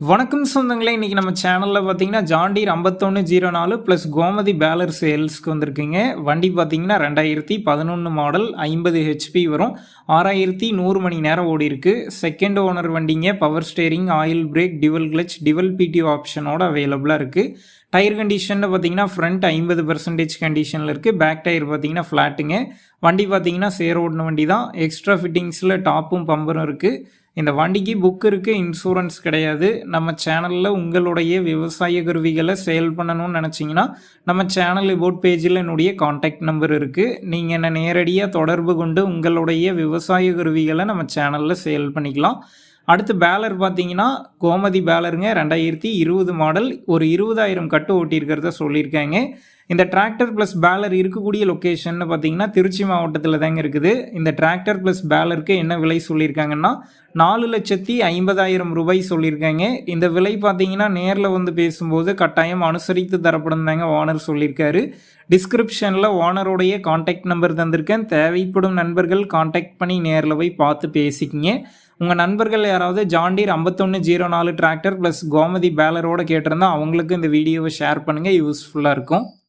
வணக்கம் சொந்தங்களே இன்றைக்கி நம்ம சேனலில் பார்த்தீங்கன்னா ஜாண்டீர் ஐம்பத்தொன்று ஜீரோ நாலு ப்ளஸ் கோமதி பேலர் சேல்ஸ்க்கு வந்திருக்குங்க. வண்டி பார்த்தீங்கன்னா ரெண்டாயிரத்தி பதினொன்று மாடல் ஐம்பது ஹெச்பி வரும். ஆறாயிரத்தி நூறு மணி நேரம் ஓடி இருக்கு. செகண்ட் ஓனர் வண்டிங்க power steering oil brake dual clutch dual பிடி ஆப்ஷனோட அவைலபிளாக இருக்குது டயர் கண்டிஷனில் பார்த்தீங்கன்னா ஃப்ரண்ட் ஐம்பது பர்சன்டேஜ் கண்டிஷனில் இருக்குது பேக் டயர் பார்த்தீங்கன்னா ஃப்ளாட்டுங்க வண்டி பார்த்தீங்கன்னா சேர் ஓடின வண்டி தான் எக்ஸ்ட்ரா ஃபிட்டிங்ஸில் டாப்பும் பம்பரும் இருக்குது இந்த வண்டிக்கு புக் இருக்குது இன்சூரன்ஸ் கிடையாது. நம்ம சேனலில் உங்களுடைய விவசாய கருவிகளை சேல் பண்ணணும்னு நினச்சிங்கன்னா நம்ம சேனல் போட் பேஜில் என்னுடைய காண்டாக்ட் நம்பர் இருக்குது நீங்கள் என்னை நேரடியாக தொடர்பு கொண்டு உங்களுடைய விவசாய கருவிகளை நம்ம சேனலில் சேல் பண்ணிக்கலாம். அடுத்து பேலர் பார்த்தீங்கன்னா கோமதி பேலருங்க. ரெண்டாயிரத்தி இருபது மாடல் ஒரு இருபதாயிரம் கட்டு ஓட்டியிருக்கிறத சொல்லியிருக்காங்க. இந்த டிராக்டர் ப்ளஸ் பேலர் இருக்கக்கூடிய லொக்கேஷன் பார்த்தீங்கன்னா திருச்சி மாவட்டத்தில் தாங்க இருக்குது. இந்த டிராக்டர் ப்ளஸ் பேலருக்கு என்ன விலை சொல்லியிருக்காங்கன்னா நாலு லட்சத்தி ஐம்பதாயிரம் ரூபாய் சொல்லியிருக்காங்க. இந்த விலை பார்த்தீங்கன்னா நேரில் வந்து பேசும்போது கட்டாயம் அனுசரித்து தரப்படும் தாங்க ஓனர் சொல்லியிருக்காரு. டிஸ்கிரிப்ஷனில் ஓனருடைய காண்டாக்ட் நம்பர் தந்திருக்கேன். தேவைப்படும் நண்பர்கள் காண்டாக்ட் பண்ணி நேரில் போய் பார்த்து பேசிக்கிங்க. உங்கள் நண்பர்கள் யாராவது ஜாண்டீர் ஐம்பத்தொன்று ஜீரோ நாலு டிராக்டர் ப்ளஸ் கோமதி பேலரோட கேட்டிருந்தா அவங்களுக்கு இந்த வீடியோவை ஷேர் பண்ணுங்கள் யூஸ்ஃபுல்லாக இருக்கும்.